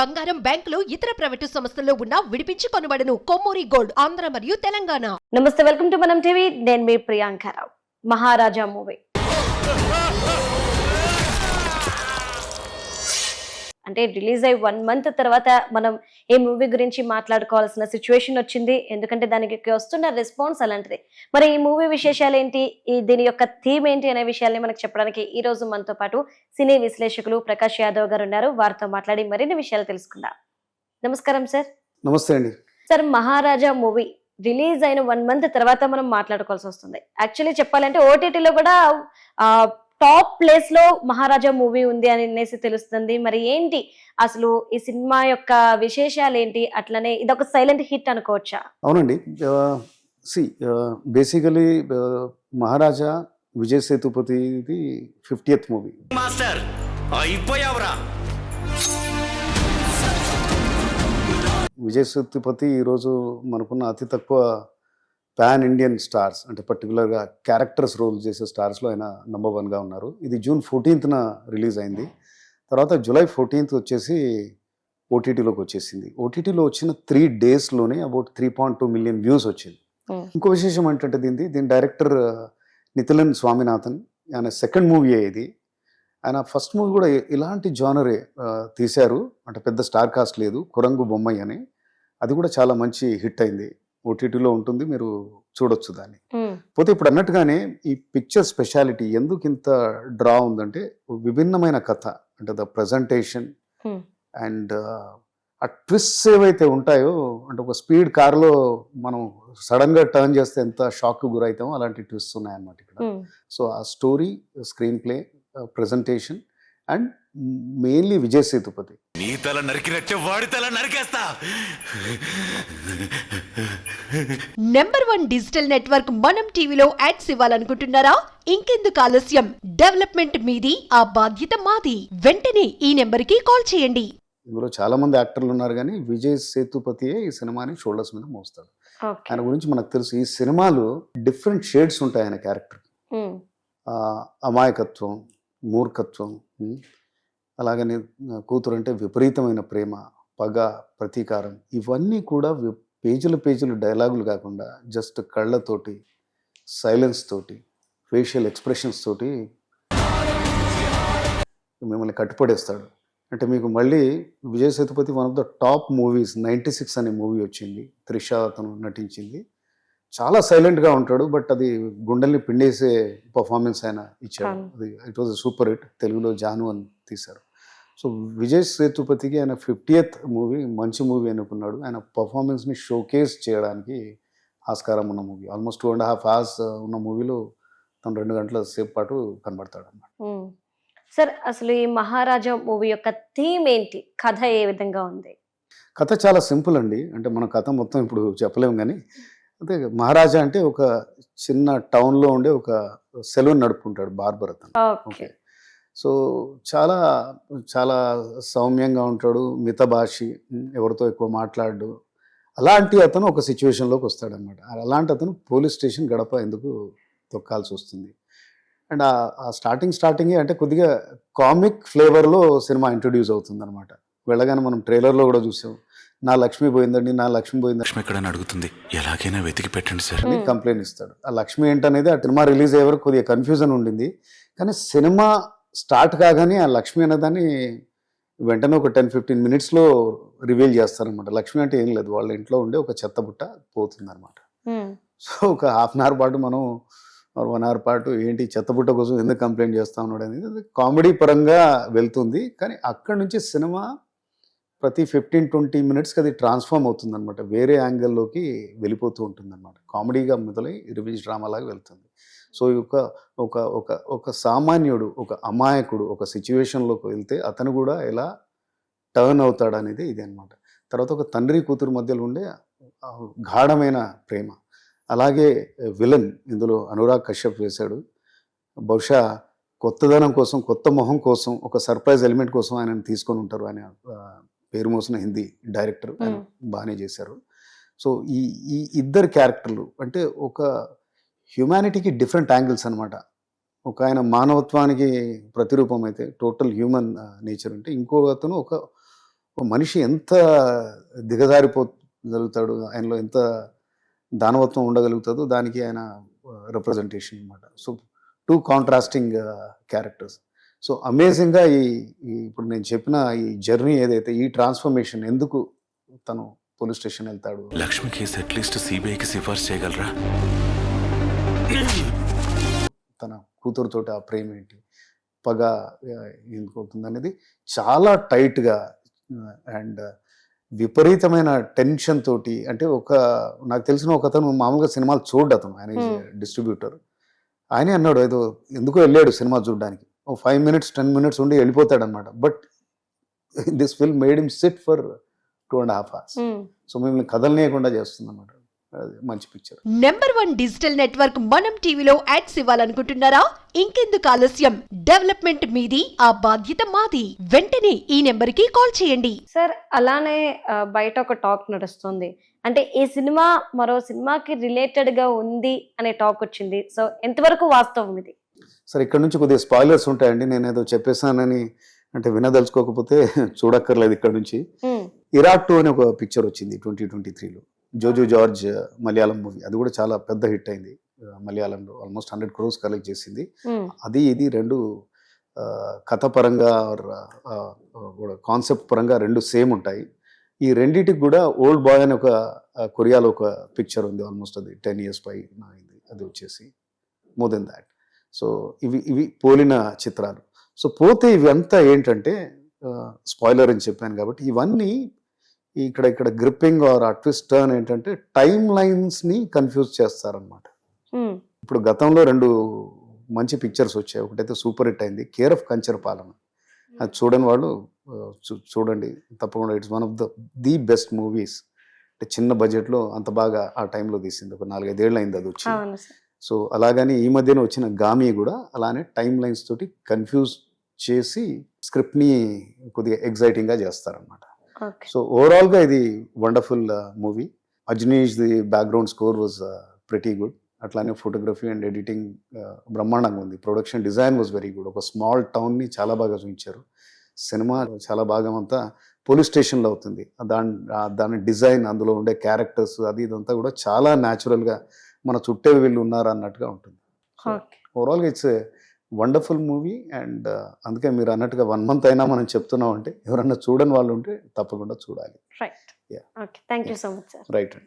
బంగారం బ్యాంకులు ఇతర ప్రైవేటు సంస్థల్లో ఉన్న విడిపించి కొనబడను. కొమ్మూరి గోల్డ్ ఆంధ్ర మరియు తెలంగాణ. నమస్తే వెల్కమ్ టు మనం టీవీ. నేను మీ ప్రియాంకారావు మహారాజా మూవీ. అంటే రిలీజ్ అయ్యి వన్ మంత్ తర్వాత మనం ఈ మూవీ గురించి మాట్లాడుకోవాల్సిన సిచ్యువేషన్ వచ్చింది ఎందుకంటే దానికి వస్తున్న రెస్పాన్స్ అలాంటిది. మరి ఈ మూవీ విశేషాలు ఏంటి? ఈ దీని యొక్క థీమ్ ఏంటి అనే విషయాల్ని మనకు చెప్పడానికి ఈ రోజు మనతో పాటు సినీ విశ్లేషకులు ప్రకాష్ యాదవ్ గారు ఉన్నారు. వారితో మాట్లాడి మరిన్ని విషయాలు తెలుసుకుందాం. నమస్కారం సార్. నమస్తే అండి. సార్ మహారాజా మూవీ రిలీజ్ అయిన వన్ మంత్ తర్వాత మనం మాట్లాడుకోవాల్సి వస్తుంది. యాక్చువల్లీ చెప్పాలంటే ఓటీటీలో కూడా టాప్ ప్లేస్లో మహారాజా మూవీ ఉంది అని అనేసి తెలుస్తుంది. మరి ఏంటి అసలు ఈ సినిమా యొక్క విశేషాలు ఏంటి? అట్లనే ఇదొక సైలెంట్ హిట్ అనుకోవచ్చా? అవునండి. సి బేసికలీ మహారాజా విజయ్ సేతుపతిది ఫిఫ్టీయత్ మూవీ మాస్టర్ అయిపోయావురా. విజయ్ సేతుపతి ఈరోజు మనకున్న అతి తక్కువ పాన్ ఇండియన్ స్టార్స్ అంటే పర్టికులర్గా క్యారెక్టర్స్ రోల్ చేసే స్టార్స్లో ఆయన నెంబర్ వన్గా ఉన్నారు. ఇది జూన్ ఫోర్టీన్త్న రిలీజ్ అయింది. తర్వాత జూలై ఫోర్టీన్త్ వచ్చేసి ఓటీటీలోకి వచ్చేసింది. ఓటీటీలో వచ్చిన త్రీ డేస్లోనే about three point two million views వచ్చింది. ఇంకో విశేషం ఏంటంటే దీనిది దీని డైరెక్టర్ నితిలన్ స్వామినాథన్ ఆయన సెకండ్ మూవీ ఇది. ఆయన ఫస్ట్ మూవీ కూడా ఇలాంటి జానరే తీశారు. అంటే పెద్ద స్టార్ కాస్ట్ లేదు. కురంగు బొమ్మయ్య అని. అది కూడా చాలా మంచి హిట్ అయింది. ఓటీటీలో ఉంటుంది మీరు చూడొచ్చు దాన్ని. పోతే ఇప్పుడు అన్నట్టుగానే ఈ పిక్చర్ స్పెషాలిటీ ఎందుకు ఇంత డ్రా ఉందంటే విభిన్నమైన కథ అంటే ద ప్రజెంటేషన్. అండ్ ఆ ట్విస్ట్ ఏవైతే ఉంటాయో అంటే ఒక స్పీడ్ కార్లో మనం సడన్గా టర్న్ చేస్తే ఎంత షాక్ గురవుతామో అలాంటి ట్విస్ట్ ఉన్నాయన్నమాట ఇక్కడ. సో ఆ story screenplay presentation and mainly Vijay Sethupathi నీ తల నరికినట్టే వాడి తల నరికేస్తా. నెంబర్ వన్ డిజిటల్ నెట్వర్క్ మనం టీవీలో యాడ్స్ ఇవ్వాలనుకుంటున్నారా? ఇంకెందుకు ఆలస్యం? డెవలప్మెంట్ మీది ఆ బాధ్యత మాది. వెంటనే ఈ నెంబర్కి కాల్ చేయండి. ఇందులో చాలా మంది యాక్టర్లు ఉన్నారు కానీ విజయ్ సేతుపతియే ఈ సినిమాని షోల్డర్స్ మీద మోస్తాడు. ఓకే. ఆయన గురించి మనకు తెలుసు ఈ సినిమాలో డిఫరెంట్ షేడ్స్ ఉంటాయి ఆయన క్యారెక్టర్ అమాయకత్వం మూర్ఖత్వం అలాగనే కూతురు అంటే విపరీతమైన ప్రేమ పగ ప్రతీకారం ఇవన్నీ కూడా పేజీల పేజీలు డైలాగులు కాకుండా జస్ట్ కళ్ళతోటి సైలెన్స్ తోటి ఫేషియల్ ఎక్స్ప్రెషన్స్ తోటి మిమ్మల్ని కట్టుపడేస్తాడు. అంటే మీకు మళ్ళీ Vijay Sethupathi one of the top movies ninety six అనే మూవీ వచ్చింది. త్రిష అతను నటించింది. చాలా సైలెంట్గా ఉంటాడు బట్ అది గుండెల్ని పిండేసే పర్ఫార్మెన్స్ ఆయన ఇచ్చాడు. అది ఇట్ వాజ్ సూపర్ హిట్. తెలుగులో జాను అని తీశారు. సో విజయ్ సేతుపతికి ఆయన ఫిఫ్టీయత్ మూవీ మంచి మూవీ అనుకున్నాడు. ఆయన పర్ఫార్మెన్స్ని షోకేస్ చేయడానికి ఆస్కారం ఉన్న movie. Almost two and half hours ఉన్న మూవీలో తను రెండు గంటల సేపు పాటు కనబడతాడు అన్నమాట సార్ అసలు ఈ మహారాజా మూవీ యొక్క థీమ్ ఏంటి? కథ ఏ విధంగా ఉంది? కథ చాలా సింపుల్ అండి. అంటే మన కథ మొత్తం ఇప్పుడు చెప్పలేము కానీ అంటే మహారాజా అంటే ఒక చిన్న టౌన్లో ఉండే ఒక సెలూన్ నడుపుకుంటాడు బార్బర్ అతను. ఓకే. ఓకే. సో చాలా చాలా సౌమ్యంగా ఉంటాడు. మితభాషి ఎవరితో ఎక్కువ మాట్లాడు. అలాంటి అతను ఒక సిచ్యువేషన్లోకి వస్తాడనమాట అలాంటి అతను పోలీస్ స్టేషన్ గడప ఎందుకు తొక్కాల్సి వస్తుంది? అండ్ ఆ స్టార్టింగ్ స్టార్టింగే అంటే కొద్దిగా కామిక్ ఫ్లేవర్లో సినిమా ఇంట్రొడ్యూస్ అవుతుంది అనమాట వెళ్ళగానే మనం ట్రైలర్లో కూడా చూసాం. నా లక్ష్మి పోయిందండి నా లక్ష్మి పోయిందండి. లక్ష్మి ఎక్కడని అడుగుతుంది? ఎలాగైనా వెతికి పెట్టండి సార్. అని. కంప్లైంట్ ఇస్తాడు. ఆ లక్ష్మి ఏంటనేది ఆ సినిమా రిలీజ్ అయ్యే వరకు కొద్దిగా కన్ఫ్యూజన్ ఉండింది. కానీ సినిమా స్టార్ట్ కాగానే ఆ లక్ష్మి అనేదాన్ని వెంటనే ఒక టెన్ ఫిఫ్టీన్ మినిట్స్లో రివీల్ చేస్తారనమాట లక్ష్మి అంటే ఏం లేదు. వాళ్ళ ఇంట్లో ఉండే ఒక చెత్త బుట్ట పోతుందన్నమాట. సో ఒక హాఫ్ అన్ అవర్ పాటు మనం వన్ అవర్ పాటు ఏంటి చెత్తబుట్ట కోసం ఎందుకు కంప్లైంట్ చేస్తా ఉన్నాడు అనేది కామెడీ పరంగా వెళ్తుంది. కానీ అక్కడి నుంచి సినిమా ప్రతి ఫిఫ్టీన్ ట్వంటీ మినిట్స్కి అది ట్రాన్స్ఫార్మ్ అవుతుంది అనమాట వేరే యాంగిల్లోకి వెళ్ళిపోతూ ఉంటుంది అనమాట కామెడీగా మొదలై రివెంజ్ డ్రామా లాగా వెళ్తుంది. సో ఈ ఒక ఒక ఒక ఒక సామాన్యుడు ఒక అమాయకుడు ఒక సిచ్యువేషన్లోకి వెళ్తే అతను కూడా ఎలా టర్న్ అవుతాడు అనేది ఇది అనమాట తర్వాత ఒక తండ్రి కూతురు మధ్యలో ఉండే గాఢమైన ప్రేమ. అలాగే విలన్ ఇందులో అనురాగ్ కశ్యప్ వేశాడు. బహుశా కొత్తదనం కోసం కొత్త మొహం కోసం ఒక సర్ప్రైజ్ ఎలిమెంట్ కోసం ఆయనను తీసుకొని ఉంటారు ఆయన పేరు మోసిన హిందీ డైరెక్టర్. బాగానే చేశారు. సో ఈ ఈ ఇద్దరు క్యారెక్టర్లు అంటే ఒక హ్యుమానిటీకి డిఫరెంట్ యాంగిల్స్ అనమాట ఒక ఆయన మానవత్వానికి ప్రతిరూపం అయితే టోటల్ హ్యూమన్ నేచర్ అంటే ఇంకో అతను ఒక మనిషి ఎంత దిగజారిపోగలుగుతాడు ఆయనలో ఎంత దానవత్వం ఉండగలుగుతుందో దానికి ఆయన రిప్రజెంటేషన్ అనమాట so two contrasting characters so అమేజింగ్గా ఈ ఈ ఇప్పుడు నేను చెప్పిన ఈ జర్నీ ఏదైతే ఈ ట్రాన్స్ఫర్మేషన్ ఎందుకు తను పోలీస్ స్టేషన్ వెళ్తాడు? లక్ష్మి కేసు అట్లీస్ట్ సిబిఐకి సిఫార్సు చేయగలరా? తన కూతురుతోటి ఆ ప్రేమ ఏంటి? పగ ఆ, ఎందుకు అవుతుంది అనేది చాలా టైట్గా అండ్ విపరీతమైన టెన్షన్ తోటి అంటే ఒక నాకు తెలిసిన ఒక అతను మామూలుగా సినిమాలు చూడ్డు అతను. ఆయన. డిస్ట్రిబ్యూటర్. ఆయనే అన్నాడు ఏదో ఎందుకో వెళ్ళాడు సినిమా చూడడానికి. ఓ ఫైవ్ మినిట్స్ టెన్ మినిట్స్ ఉండి వెళ్ళిపోతాడు అనమాట but this film made him sit for two and half hours. So మిమ్మల్ని కదలనీయకుండా చేస్తుంది అనమాట మంచి picture number one digital network మనం టీవీలో యాడ్స్ ఇవ్వాలనుకుంటున్నారా? ఇంకెందుకు ఆలస్యం? డెవలప్మెంట్ మీది ఆ బాధ్యత మాది. వెంటనే ఈ నెంబర్కి కాల్ చేయండి. సార్ అలానే బయట ఒక టాక్ నడుస్తుంది. అంటే ఈ సినిమా మరో సినిమాకి రిలేటెడ్గా ఉంది అనే టాక్ వచ్చింది. సో ఎంతవరకు వాస్తవం ఇది? సరే ఇక్కడ నుంచి కొద్దిగా స్పాయిలర్స్ ఉంటాయండి. నేను ఏదో చెప్పేసానని అంటే వినదలుచుకోకపోతే చూడక్కర్లేదు ఇక్కడ నుంచి. ఇరాక్ టూ అనే ఒక పిక్చర్ వచ్చింది ట్వంటీ ట్వంటీ త్రీలో జోజో జార్జ్ మలయాళం మూవీ. అది కూడా చాలా పెద్ద హిట్ అయింది. మలయాళంలో ఆల్మోస్ట్ హండ్రెడ్ క్రోర్స్ కలెక్ట్ చేసింది. ఉమ్. అది ఇది రెండు కథ పరంగా కూడా కాన్సెప్ట్ పరంగా రెండు సేమ్ ఉంటాయి. ఈ రెండిటికి కూడా ఓల్డ్ బాయ్ అని ఒక కొరియాలో ఒక పిక్చర్ ఉంది ఆల్మోస్ట్ అది టెన్ ఇయర్స్ పై అయింది అది వచ్చేసి. More than that. సో ఇవి ఇవి పోలిన చిత్రాలు. సో పోతే ఇవి అంతా ఏంటంటే స్పాయిలర్ అని చెప్పాను కాబట్టి ఇవన్నీ ఇక్కడ ఇక్కడ గ్రిప్పింగ్ ఆర్ ఆ ట్విస్ట్ టర్న్ ఏంటంటే టైమ్ లైన్స్ని కన్ఫ్యూజ్ చేస్తారనమాట. ఇప్పుడు గతంలో రెండు మంచి పిక్చర్స్ వచ్చాయి. ఒకటైతే సూపర్ హిట్ అయింది కేర్ ఆఫ్ కంచర్ పాలన అది చూడని వాళ్ళు చూడండి తప్పకుండా it's one of the the best movies అంటే చిన్న బడ్జెట్లో అంత బాగా ఆ టైంలో తీసింది. ఒక నాలుగైదేళ్ళు అయింది అది వచ్చి. సో అలాగని ఈ మధ్యన వచ్చిన గామి కూడా అలానే టైం లైన్స్ తోటి కన్ఫ్యూజ్ చేసి స్క్రిప్ట్ని కొద్దిగా ఎగ్జైటింగ్గా చేస్తారనమాట సో ఓవరాల్గా ఇది wonderful movie Ajneesh the background score was pretty good అట్లానే ఫోటోగ్రఫీ అండ్ ఎడిటింగ్ బ్రహ్మాండంగా ఉంది. Production design was very good ఒక స్మాల్ టౌన్ని చాలా బాగా చూపించారు. సినిమా చాలా భాగం అంతా పోలీస్ స్టేషన్లో అవుతుంది. దాని దాని డిజైన్ అందులో ఉండే క్యారెక్టర్స్ అది ఇదంతా కూడా చాలా న్యాచురల్గా మన చుట్టే వీళ్ళు ఉన్నారు అన్నట్టుగా ఉంటుంది ఓవరాల్గా ఇట్స్ వండర్ఫుల్ మూవీ అండ్ అందుకే మీరు అన్నట్టుగా వన్ మంత్ అయినా మనం చెప్తున్నాం అంటే ఎవరన్నా చూడని వాళ్ళు ఉంటే తప్పకుండా చూడాలి. Right thank you so much right అండి